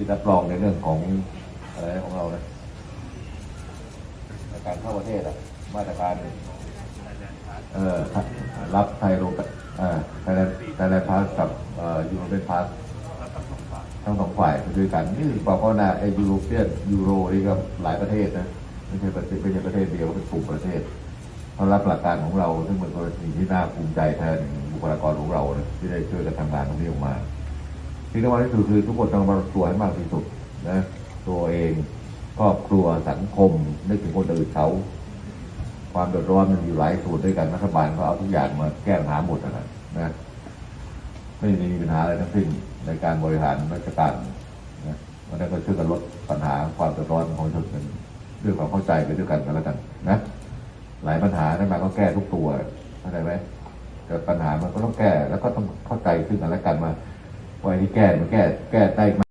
ที่รับรองในเรื่องของอะไรของเรานะในการเข้าประเทศอะมาตรการเอ่อรับไทยโรเอ่อไทยแลนด์ไทยแลนด์พาสกับเอ่อยูโรเปียนพาสทั้งสองฝ่ายด้วยกันนี่บอกว่านะไอยูโรเปียนยูโรนี่ก็หลายประเทศนะไม่ใช่ประเทศไม่ใช่ประเทศเดียวเป็นกลุ่มประเทศเขารับหลักการของเราซึ่งมันเป็นสิ่งที่น่าภูมิใจแทนบุคลากรของเรานะที่ได้ช่วยกันทำงานตรงนี้ออกมา ที่สำคัญที่สุดคือทุกคนต้องมาตัวให้มากที่สุดนะตัวเองครอบครัวสังคมนึกถึงคนอื่นเขาความเดือดร้อนมันอยู่หลายส่วนด้วยกันรัฐบาลก็เอาทุกอย่างมาแก้ปัญหาหมดนะนะไม่มีปัญหาอะไรทั้งสิ้นในการบริหารราชการนะวันนั้นก็ช่วยกันลดปัญหาความเดือดร้อนของประชาชนด้วยความเข้าใจไปด้วยกันกันแล้วกันนะหลายปัญหานั้มาก็แก้ทุกตัวเข้าใจไหมแต่ปัญหามันก็ต้องแก้แล้วก็ต้องเข้าใจซึ่งกันและกันมา วาไอ้ที่แก้มันแก้แก้ได้